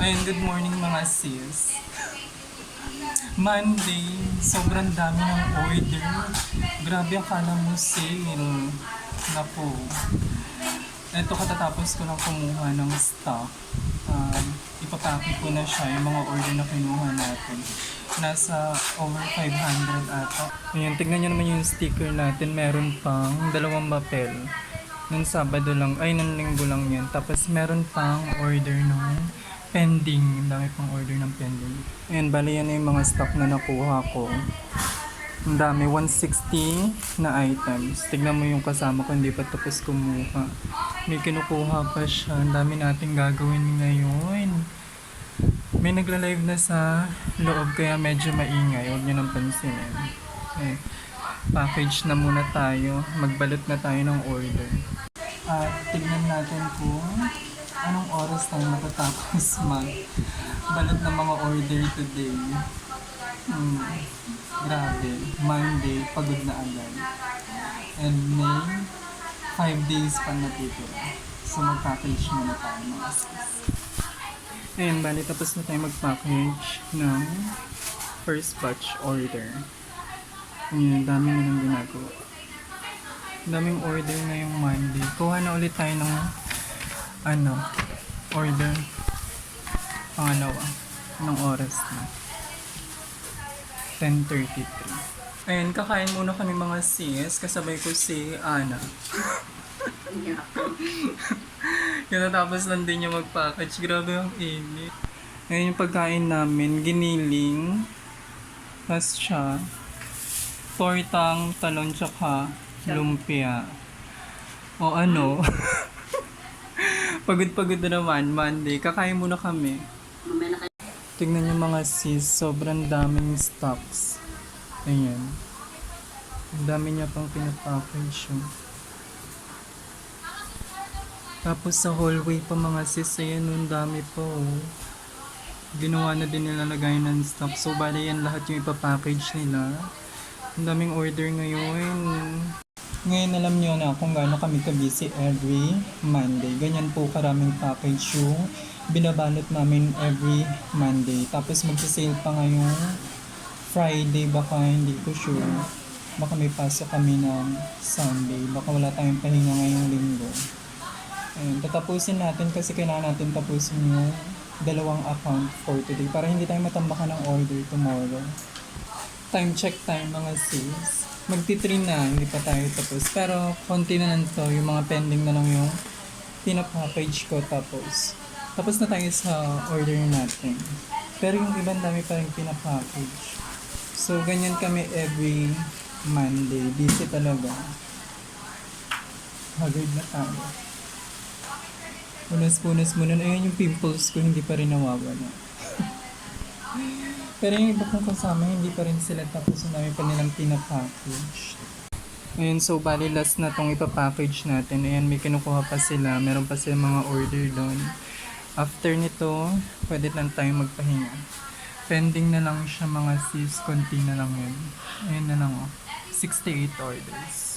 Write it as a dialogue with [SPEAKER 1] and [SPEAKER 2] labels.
[SPEAKER 1] Ayun, good morning mga sis. Monday, sobrang dami ng order. Grabe, akala mo sale. Naku. Ito katatapos ko lang kumuha ng stock. Um, ipapake ko na siya yung mga order na kinuha natin. Nasa over 500 ata. Ayan, tignan nyo naman yung sticker natin. Meron pang dalawang papel. Nung Sabado lang, ay nung linggo lang yan. Tapos meron pang order ng pending. Dami pang order ng pending. Ayan, bali yan yung mga stock na nakuha ko. Ang dami, 160 na items. Tignan mo yung kasama ko, hindi pa tapos kumuha. May kinukuha pa siya. Ang dami natin gagawin ngayon. May nagla-live na sa loob kaya medyo maingay. Huwag nyo nang pansinin. Okay. Package na muna tayo. Magbalot na tayo ng order. At tignan natin kung anong oras tayo matatapos mag balot ng mga order today. Hmm. Grabe. Monday, pagod na agad. And May, 5 days pa natitira. So mag-package muna tayo mga sis. Ayun, bali tapos na tayo mag-package ng first batch order. Ayun, dami na nang ginagawa. Daming order ngayong Monday. Kuha na ulit tayo ng ano, order pangalawa ng oras na. 10.33. Ayun, kakain muna kami mga sis. Kasabay ko si Ana. Kinatapos lang din niya mag-package. Grabe ang init. Ngayon yung pagkain namin, giniling. Tapos siya. Tortang, talon, tsaka lumpia. O ano. Pagod-pagod na naman, Monday. Kakain muna kami.
[SPEAKER 2] Mamaya na kayo.
[SPEAKER 1] Tignan niyo mga sis, sobrang daming stocks. Ayan. Ang dami niya pang pinapackage yun. Tapos sa hallway pa mga sis, ayan, ang dami po. Oh. Ginawa na din nila lagay ng stock. So, bali yan lahat yung ipapackage nila. Ang daming order ngayon. Ngayon alam niyo na kung gaano kami ka-busy every Monday. Ganyan po karaming package yung binabalot namin every Monday. Tapos magsisale pa ngayong Friday, baka hindi ko sure. Baka may pasok kami ng Sunday. Baka wala tayong pahinga ngayong linggo. Ayun, tatapusin natin kasi kailangan natin tapusin yung dalawang account for today para hindi tayo matambakan ng order tomorrow. Time check time mga sis. Magti-3 na, hindi pa tayo tapos. Pero konti na lang to, yung mga pending na lang yung pinapackage ko tapos. Tapos na tayo sa order natin. Pero yung ibang dami pa rin pinapackage. So, ganyan kami every Monday. Busy talaga. Haggard na tayo. Punas-punas muna. Ayun yung pimples ko, hindi pa rin nawawala. Pero yung iba kong kasama, hindi pa rin sila tapos ang dami pa nilang pinapackage. Ayun, so bali last na tong ipapackage natin. Ayan, may kinukuha pa sila. Meron pa sila mga order doon. After nito, pwede lang tayo magpahinga. Pending na lang siya mga sis, konti na lang yun. Ayun na lang oh. 68 orders.